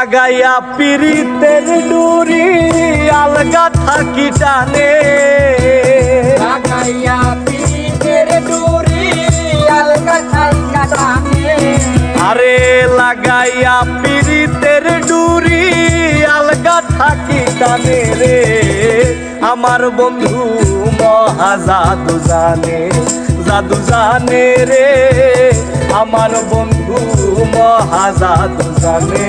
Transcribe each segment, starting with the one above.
লাগাইয়া পিরিতের ডুরি আলগা থাকি টানে। লাগাইয়া পিঠের ডুরি আলগা থাইকা টানে। আরে লাগাইয়া পিরিতের ডুরি আলগা থাকি টানে রে। আমার বন্ধু মহা জাদু জানে জাদু জানে রে। আমার বন্ধু মহা জাদু জানে।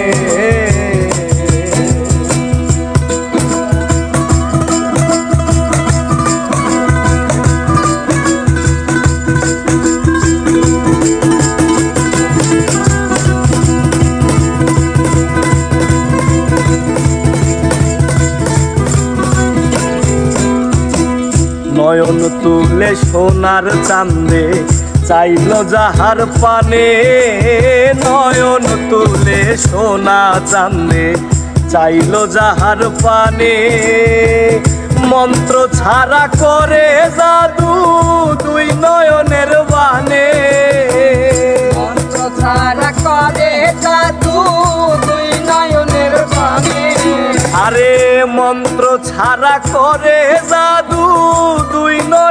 নয়ন তুলে সোনার চান্দে চাইল যাহার পানে নয়ন তুলে সোনা চান্দে চাইল যাহার পানে মন্ত্র ছাড়া করে জাদু দুই নয়নের বানে। মন্ত্র ছাড়া করে জাদু দুই নয়নের বানে। আরে মন্ত্র ছাড়া করে জাদু দুই রে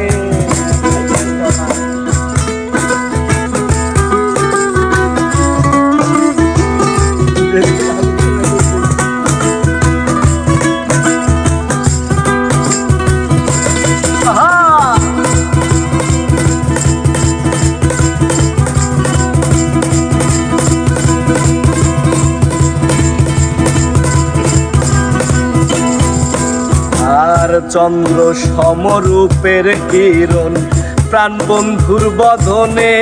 আর চন্দ্র সমরূপের কিরণ, প্রাণ বন্ধুর বদনে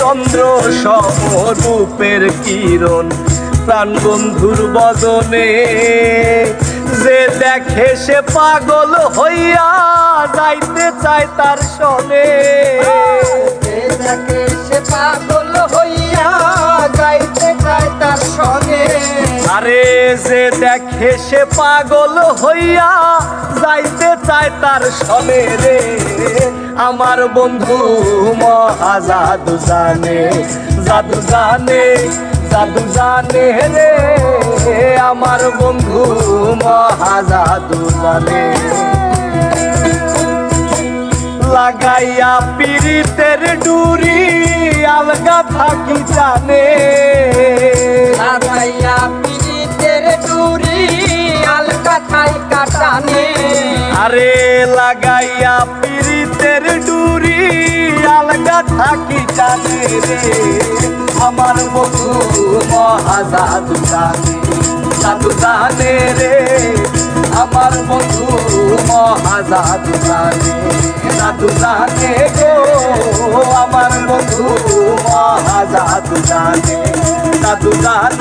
চন্দ্র সমরূপের কিরণ, প্রাণ বন্ধুর বদনে যে দেখে সে পাগল হইয়া যাইতে চায় তার সনে আরে যে দেখে সে পাগল হইয়া যাইতে চায় তার সনে রে। আমার বন্ধু মহা জাদু জানে জাদু জানে জাদু জানে রে। আমার বন্ধু মহা জাদু জানে। লাগাইয়া পিরিতের ডুরি আলগা থাকি জানে। আরে লাগাইয়া পিরিতের ডুরি, আলগা থাকি জানে রে। আমার বন্ধু মহা জাদু জানে জাদু জানে রে। আমার বন্ধু মহা জাদু জানে জাদু জানে গো। আমার বন্ধু মহা জাদু জানে জাদু জানে